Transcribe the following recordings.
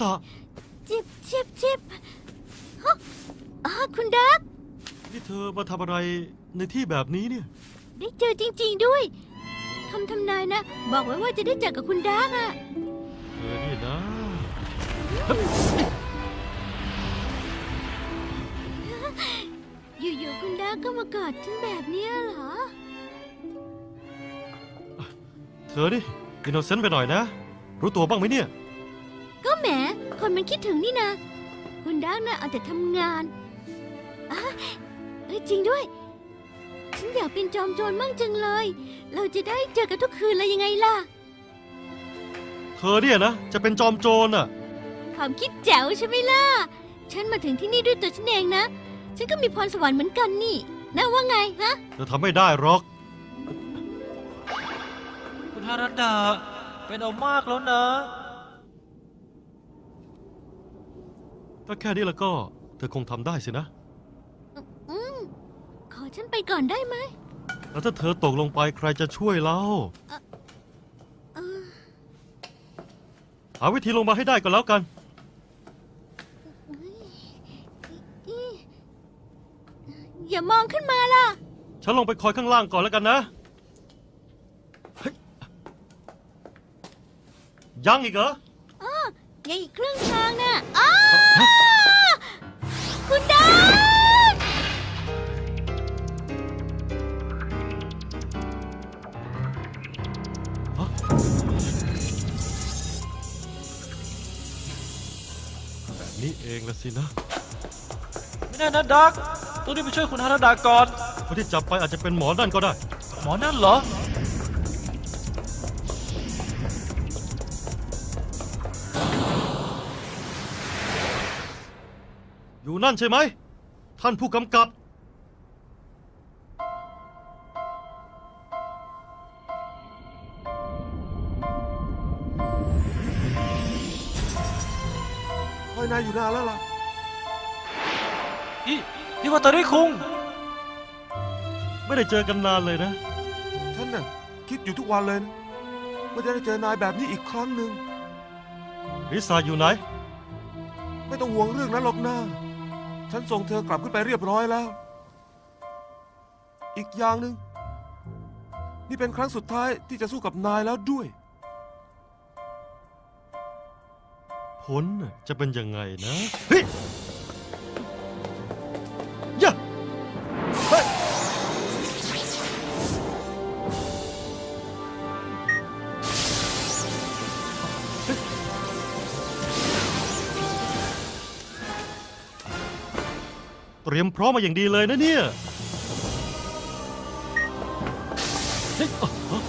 สะจิบจิบจิบฮะอ่าคุณดัก นี่เธอมาทำอะไรในที่แบบนี้เนี่ย ได้เจอจริง ๆด้วยทำทำนายนะ บอกไว้ว่าจะได้เจอกับคุณดักอะเธอนี่นะอยู่ๆคุณดักก็มากอดฉันแบบเนี้ยเหรอ เธอนี่อินโนเซนต์ไปหน่อยนะ รู้ตัวบ้างไหมเนี่ย ก็แหม คนมันคิดถึงนี่นะ คุณดักน่ะเอาแต่ทำงานอะเอ้ยจริงด้วย ฉันอยากเป็นจอมโจรมั่งจังเลย เราจะได้เจอกันทุกคืนเลยยังไงล่ะ เธอเนี่ยนะ จะเป็นจอมโจรน่ะ ความคิดแจ๋วใช่ไหมล่ะ ฉันมาถึงที่นี่ด้วยตัวฉันเองนะ ฉันก็มีพรสวรรค์เหมือนกันนี่นะว่าไงฮะ เธอทำไม่ได้หรอก คุณฮารัตดาเป็นเอามากแล้วนะ ถ้าแค่นี้แล้วก็ เธอคงทำได้สินะ อืมขอฉันไปก่อนได้ไหมแล้วถ้าเธอตกลงไปใครจะช่วยเราเออหาวิธีลงมาให้ได้ก็แล้วกันอีอย่ามองขึ้นมาล่ะ ฉันลงไปคอยข้างล่างก่อนแล้วกันนะเฮ้ยยังอีกเหรอ ยังอีกครึ่งทางน่ะอ้าคุณ เองละสินะ ไม่ได้นะดักต้องรีบไปช่วยคุณฮารัตดาก่อนคนที่จับไปอาจจะเป็นหมอนั่นก็ได้ หมอนั่นเหรอ อยู่นั่นใช่ไหม ท่านผู้กำกับ นายอยู่นานแล้วล่ะอีนี่ว่าตาริคุง ไม่ได้เจอกันนานเลยนะ ฉันน่ะคิดอยู่ทุกวันเลยนะว่าจะได้เจอนายแบบนี้อีกครั้งหนึ่งริซาอยู่ไหน ไม่ต้องห่วงเรื่องนั้นหรอกนะฉันส่งเธอกลับขึ้นไปเรียบร้อยแล้ว อีกอย่างหนึ่งนี่เป็นครั้งสุดท้ายที่จะสู้กับนายแล้วด้วย ผลน่ะจะเป็นยังไงนะเฮ้ยยะเฮ้ยเฮ้ยเตรียมพร้อมมาอย่างดีเลยนะเนี่ยเฮ้ยอ๋ออ๋อ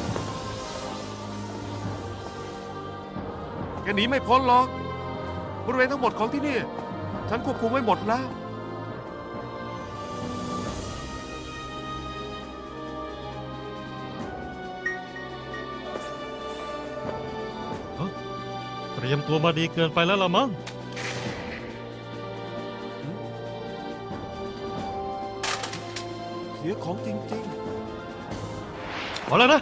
แกหนีไม่พ้นหรอก บริเวณทั้งหมดของที่นี่ ฉันควบคุมไว้หมดแล้ว เตรียมตัวมาดีเกินไปแล้วละมั้ง เสียของจริงเอาแล้วนะ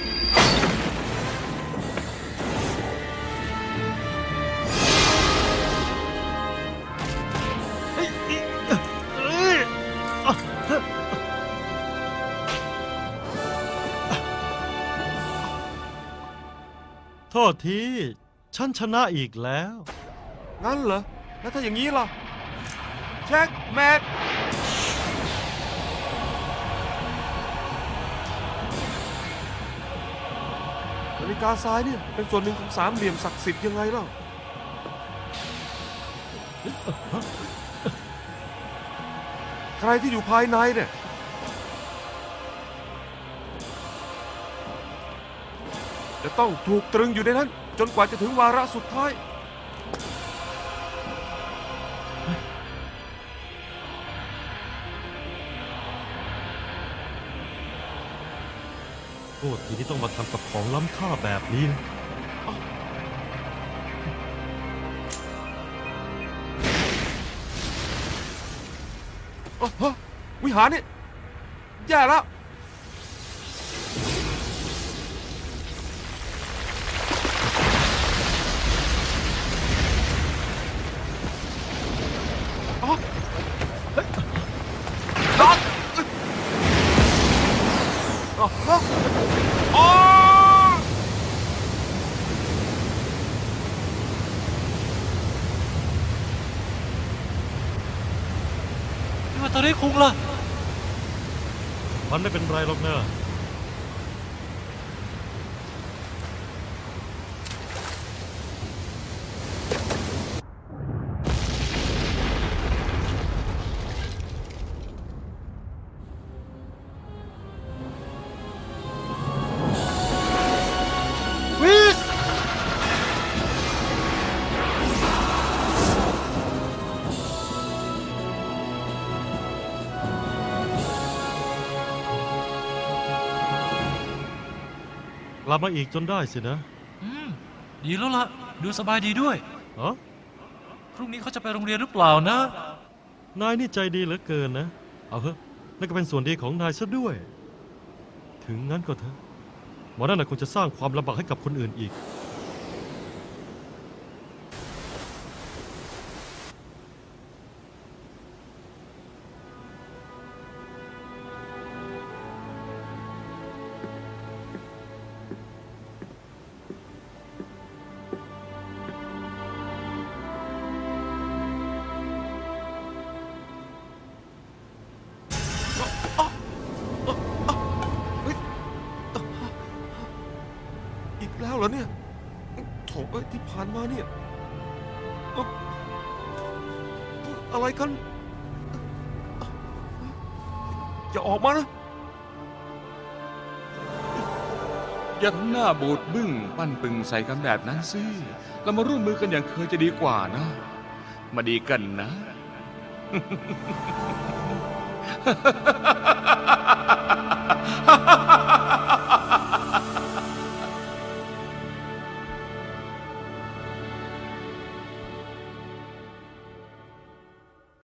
ษที ฉันชนะอีกแล้ว งั้นเหรอ แล้วถ้าอย่างนี้ล่ะ เช็คแมทนาฬิกาซ้ายเนี่ย เป็นส่วนหนึ่งของสามเหลี่ยมศักดิ์สิทธิ์ยังไงล่าใครที่อยู่ภายในเนี่ย จะต้องถูกตรึงอยู่ในนั้น จนกว่าจะถึงวาระสุดท้าย โทษทีนี่ต้องมาทำกับของล้ำค่าแบบนี้นอ๋อฮะวิหารนี่แย่แล้ว ดอกเอ้นี่ว่าตอนนี้คุงล่ะ มันไม่เป็นไรหรอกเนะ ลับมาอีกจนได้สินะอืมดีแล้วล่ะดูสบายดีด้วยฮะพรุ่งนี้เขาจะไปโรงเรียนหรือเปล่านะ นายนี่ใจดีเหลือเกินนะ เอาเถอะนั่นก็เป็นส่วนดีของนายซะด้วย ถึงงั้นก็เถอะหมอนั่นน่ะคงจะสร้างความลำบากให้กับคนอื่นอีก ผ่านมาเนี่ยเอ้าอะไรกัน อย่าออกมานะ อย่าทำหน้าบูดบึ้งปั้นปึงใส่กันแบบนั้นสิ เรามาร่วมมือกันอย่างเคยจะดีกว่านะ มาดีกันนะ